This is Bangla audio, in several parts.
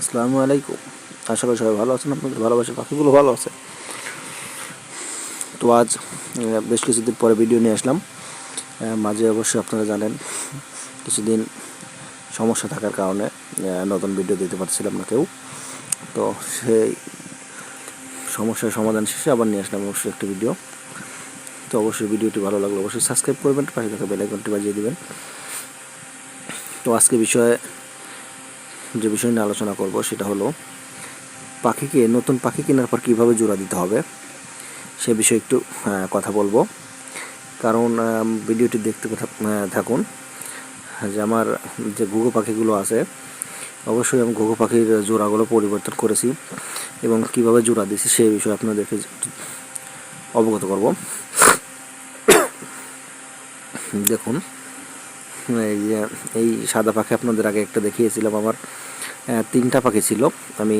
আসসালামু আলাইকুম। আশা করি সবাই ভালো আছেন, আপনাদের ভালোবাসা, পাখিগুলো ভালো আছে। তো আজ বেশ কিছুদিন পরে ভিডিও নিয়ে আসলাম। মাঝে অবশ্যই আপনারা জানেন, কিছুদিন সমস্যা থাকার কারণে নতুন ভিডিও দিতে পারছিলাম না কেউ। তো সেই সমস্যার সমাধান শেষে আবার নিয়ে আসলাম অবশ্যই একটি ভিডিও তো অবশ্যই ভিডিওটি ভালো লাগলে অবশ্যই সাবস্ক্রাইব করবেন, পাশে থাকা বেল আইকনটি বাজিয়ে দেবেন। তো আজকে বিষয়ে যে বিষয় নিয়ে আলোচনা করব সেটা হলো, পাখিকে, নতুন পাখি কেনার পর কীভাবে জোড়া দিতে হবে, সে বিষয়ে একটু কথা বলব। কারণ ভিডিওটি দেখতে থাকুন। যে আমার যে ঘুঘু পাখিগুলো আছে, অবশ্যই আমি ঘুঘু পাখির জোড়াগুলো পরিবর্তন করেছি এবং কীভাবে জোড়া দিয়েছি সেই বিষয়ে আপনাদেরকে অবগত করব। দেখুন, এই যে, এই সাদা পাখি আপনাদের আগে একটা দেখিয়েছিলাম আমার। তিনটা পাখি ছিল। আমি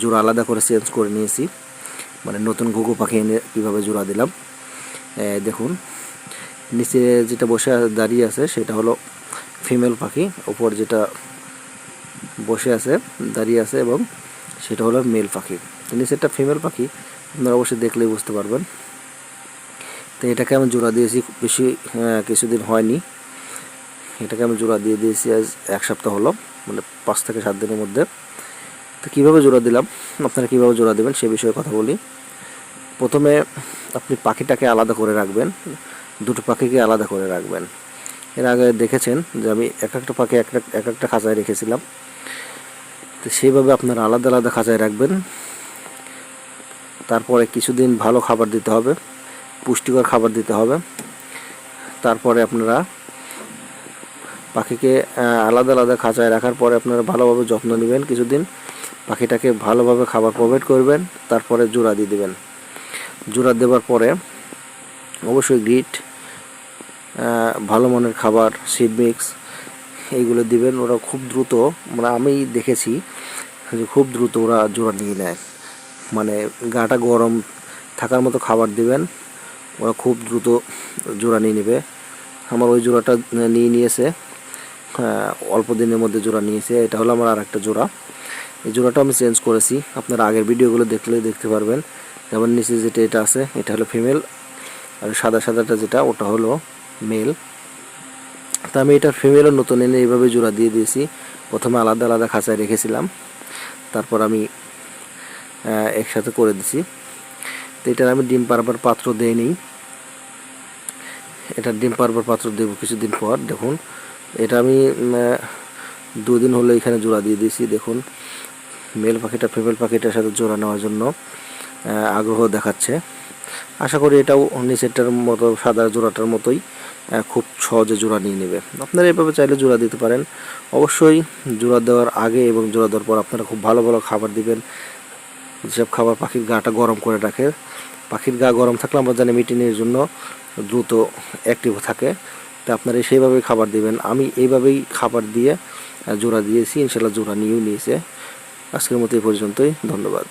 জোড়া আলাদা করে চেঞ্জ করে নিয়েছি। মানে নতুন ঘুঘু পাখি এনে কীভাবে জোড়া দিলাম। দেখুন, নিচে যেটা বসে দাঁড়িয়ে আছে সেটা হলো ফিমেল পাখি। ওপর যেটা বসে আছে, দাঁড়িয়ে আছে এবং সেটা হলো মেল পাখি। নিচেরটা ফিমেল পাখি, আপনারা অবশ্যই দেখলেই বুঝতে পারবেন। তো এটাকে আমি জোড়া দিয়েছি বেশি কিছুদিন হয়নি। এটাকে আমি জোড়া দিয়ে দিয়েছি আজ এক সপ্তাহ হলো। মানে পাঁচ থেকে সাত দিনের মধ্যে। তো কীভাবে জোড়া দিলাম? আপনারা কীভাবে জোড়া দেবেন সে বিষয়ে কথা বলি। প্রথমে আপনি পাখিটাকে আলাদা করে রাখবেন। দুটো পাখিকে আলাদা করে রাখবেন। এর আগে দেখেছেন যে আমি এক একটা পাখি এক এক- এক একটা খাঁচায় রেখেছিলাম। তো সেইভাবে আপনারা আলাদা আলাদা খাঁচায় রাখবেন। তারপরে কিছুদিন ভালো খাবার দিতে হবে। পুষ্টিকর খাবার দিতে হবে। তারপরে আপনারা পাখিকে আলাদা আলাদা খাঁচায় রাখার পরে আপনারা ভালোভাবে যত্ন নেবেন কিছুদিন। পাখিটাকে ভালোভাবে খাবার প্রোভাইড করবেন, তারপরে জোড়া দিয়ে দেবেন। জোড়া দেওয়ার পরে অবশ্যই গ্রিট ভালো মানের খাবার সিড মিক্স এইগুলো দিবেন। ওরা খুব দ্রুত মানে আমি দেখেছি যে খুব দ্রুত ওরা জোড়া নিয়ে নেয়। মানে গাটা গরম থাকার মতো খাবার দিবেন, ওরা খুব দ্রুত জোড়া নিয়ে নেবে। আমার ওই জোড়াটা নিয়ে নিয়েছে। অল্প দিনের মধ্যে জোড়া নিয়েছে। এটা হলো আমার আর একটা জোড়া। এই জোড়াটা আমি চেঞ্জ করেছি। আপনারা আগের ভিডিওগুলো দেখলে দেখতে পারবেন। যেমন নিচে যেটা এটা আছে, এটা হলো ফিমেল আর সাদা সাদাটা যেটা, ওটা হলো মেল তা আমি এটা ফিমেলও নতুন এনে এইভাবে জোড়া দিয়ে দিয়েছি। প্রথমে আলাদা আলাদা খাঁচায় রেখেছিলাম। তারপর আমি একসাথে করে দিছি। তো এটার আমি ডিম পারবার পাত্র দেইনি। এটা ডিম পারবার পাত্র দেবো কিছুদিন পর, দেখুন। এটা আমি দুদিন হলো এখানে জোড়া দিয়ে দিয়েছি, দেখুন। মেল পাখিটা, ফিমেল পাখিটার সাথে জোড়া নেওয়ার জন্য আগ্রহ দেখাচ্ছে। আশা করি এটাও নিচেরটার মতো সাদা জোড়াটার মতোই খুব সহজে জোড়া নিয়ে নেবে। আপনারা এভাবে চাইলে জোড়া দিতে পারেন। অবশ্যই জোড়া দেওয়ার আগে এবং জোড়া দেওয়ার পর আপনারা খুব ভালো ভালো খাবার দিবেন। যেসব খাবার পাখির গাটা গরম করে রাখে, পাখির গা গরম থাকলে আমরা জানি মিটিনের জন্য দ্রুত অ্যাক্টিভ থাকে। তা আপনারা সেইভাবে খাবার দিবেন। আমি এইভাবেই খাবার দিয়ে জোড়া দিয়েছি। ইনশাল্লাহ জোড়া নিয়েও নিয়েছে। আজকের মতো এই পর্যন্তই। ধন্যবাদ।